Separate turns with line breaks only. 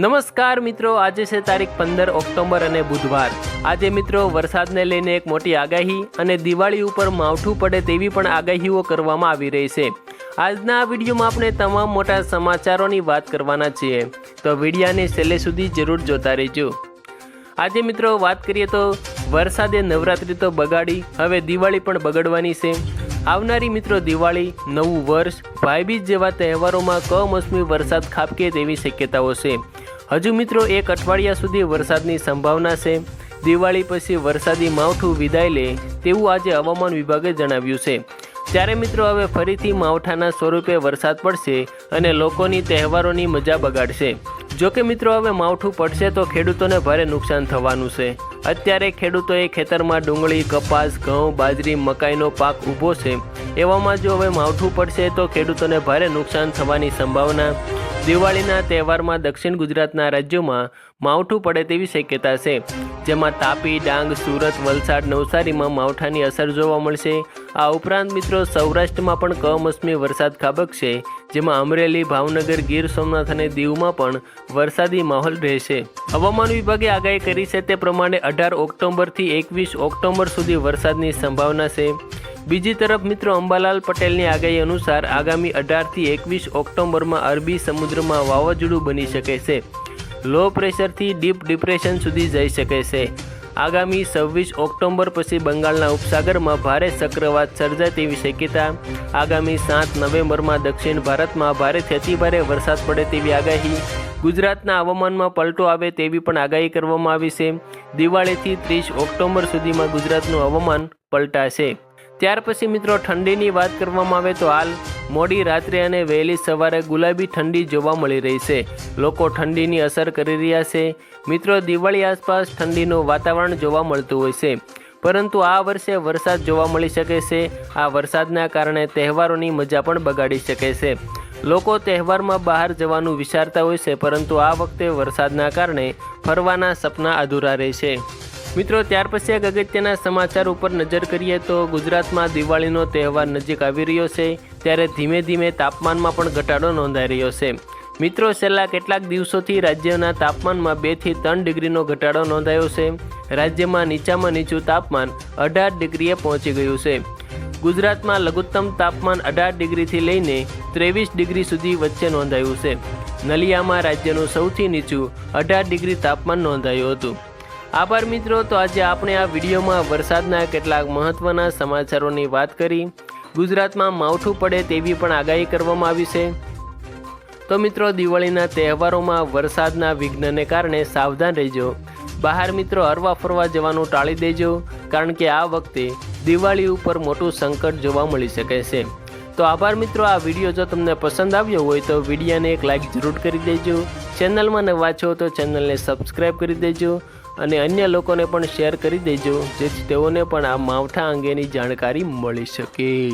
નમસ્કાર મિત્રો, આજે છે તારીખ પંદર ઓક્ટોબર અને બુધવાર. આજે મિત્રો, વરસાદને લઈને એક મોટી આગાહી અને દિવાળી ઉપર માવઠું પડે તેવી પણ આગાહીઓ કરવામાં આવી રહી છે. આજના આ વિડીયોમાં આપણે તમામ મોટા સમાચારોની વાત કરવાના છીએ. તો વિડીયાને છેલ્લે સુધી જરૂર જોતા રહેજો. આજે મિત્રો, વાત કરીએ તો વરસાદે નવરાત્રિ તો બગાડી, હવે દિવાળી પણ બગડવાની છે. આવનારી મિત્રો, દિવાળી, નવું વર્ષ, ભાઈબીજ જેવા તહેવારોમાં કમોસમી વરસાદ ખાબકે તેવી શક્યતાઓ છે. હજુ મિત્રો એક અઠવાડિયા સુધી વરસાદની સંભાવના છે. દિવાળી પછી વરસાદી માવઠું વિદાય લે તેવું આજે હવામાન વિભાગે જણાવ્યું છે. ત્યારે મિત્રો હવે ફરીથી માવઠાના સ્વરૂપે વરસાદ પડશે અને લોકોની તહેવારોની મજા બગાડશે. જો કે મિત્રો હવે માવઠું પડશે તો ખેડૂતોને ભારે નુકસાન થવાનું છે. અત્યારે ખેડૂતોએ ખેતરમાં ડુંગળી, કપાસ, ઘઉં, બાજરી, મકાઈનો પાક ઊભો છે. એવામાં જો હવે માવઠું પડશે તો ખેડૂતોને ભારે નુકસાન થવાની સંભાવના દિવાળીના તહેવારમાં દક્ષિણ ગુજરાતના રાજ્યોમાં માવઠું પડે તેવી શક્યતા છે. જેમાં તાપી, ડાંગ, સુરત, વલસાડ, નવસારીમાં માવઠાની અસર જોવા મળશે. આ ઉપરાંત મિત્રો સૌરાષ્ટ્રમાં પણ કમોસમી વરસાદ ખાબકશે. જેમાં અમરેલી, ભાવનગર, ગીર સોમનાથ અને દીવમાં પણ વરસાદી માહોલ રહેશે. હવામાન વિભાગે આગાહી કરી છે તે પ્રમાણે અઢાર ઓક્ટોબરથી એકવીસ ઓક્ટોબર સુધી વરસાદની સંભાવના છે. બીજી તરફ મિત્રો અંબાલાલ પટેલની આગાહી અનુસાર આગામી અઢારથી એકવીસ ઓક્ટોબરમાં અરબી સમુદ્રમાં વાવાઝોડું બની શકે છે. લો પ્રેશરથી ડીપ ડિપ્રેશન સુધી જઈ શકે છે. આગામી છવ્વીસ ઓક્ટોબર પછી બંગાળના ઉપસાગરમાં ભારે ચક્રવાત સર્જાય તેવી શક્યતા. આગામી સાત નવેમ્બરમાં દક્ષિણ ભારતમાં ભારેથી અતિભારે વરસાદ પડે તેવી આગાહી. ગુજરાતના હવામાનમાં પલટો આવે તેવી પણ આગાહી કરવામાં આવી છે. દિવાળીથી ત્રીસ ઓક્ટોબર સુધીમાં ગુજરાતનું હવામાન પલટાશે. ત્યાર પછી મિત્રો ઠંડીની વાત કરવામાં આવે તો હાલ મોડી રાત્રે અને વહેલી સવારે ગુલાબી ઠંડી જોવા મળી રહી છે. લોકો ઠંડીની અસર કરી રહ્યા છે. મિત્રો દિવાળી આસપાસ ઠંડીનું વાતાવરણ જોવા મળતું હોય છે. પરંતુ આ વર્ષે વરસાદ જોવા મળી શકે છે. આ વરસાદના કારણે તહેવારોની મજા પણ બગાડી શકે છે. લોકો તહેવારમાં બહાર જવાનું વિચારતા હોય છે, પરંતુ આ વખતે વરસાદના કારણે ફરવાના સપના અધૂરા રહેશે મિત્રો, ત્યાર પછી એક અગત્યના સમાચાર ઉપર નજર કરીએ તો ગુજરાતમાં દિવાળીનો તહેવાર નજીક આવી રહ્યો છે, ત્યારે ધીમે ધીમે તાપમાનમાં પણ ઘટાડો નોંધાઈ રહ્યો છે. મિત્રો, છેલ્લા કેટલાક દિવસોથી રાજ્યના તાપમાનમાં બેથી ત્રણ ડિગ્રીનો ઘટાડો નોંધાયો છે. રાજ્યમાં નીચામાં નીચું તાપમાન અઢાર ડિગ્રીએ પહોંચી ગયું છે. ગુજરાતમાં લઘુત્તમ તાપમાન અઢાર ડિગ્રીથી લઈને ત્રેવીસ ડિગ્રી સુધી વચ્ચે નોંધાયું છે. નલિયામાં રાજ્યનું સૌથી નીચું અઢાર ડિગ્રી તાપમાન નોંધાયું હતું. આભાર મિત્રો, તો આજે આપણે આ વિડીયોમાં વરસાદના કેટલાક મહત્ત્વના સમાચારોની વાત કરી. ગુજરાતમાં માવઠું પડે તેવી પણ આગાહી કરવામાં આવી છે. તો મિત્રો, દિવાળીના તહેવારોમાં વરસાદના વિઘ્નને કારણે સાવધાન રહેજો. બહાર મિત્રો, હરવા ફરવા જવાનું ટાળી દેજો, કારણ કે આ વખતે દિવાળી ઉપર મોટું સંકટ જોવા મળી શકે છે. તો આભાર મિત્રો, આ વીડિયો જો તમને પસંદ આવ્યો હોય તો વિડીયોને એક લાઈક જરૂર કરી દેજો. ચેનલમાં નવા છો તો ચેનલને સબસ્ક્રાઈબ કરી દેજો. અને અન્ય લોકોને પણ શેર કરી દેજો જેથી તેઓને પણ આ માવઠા અંગેની જાણકારી મળી શકે.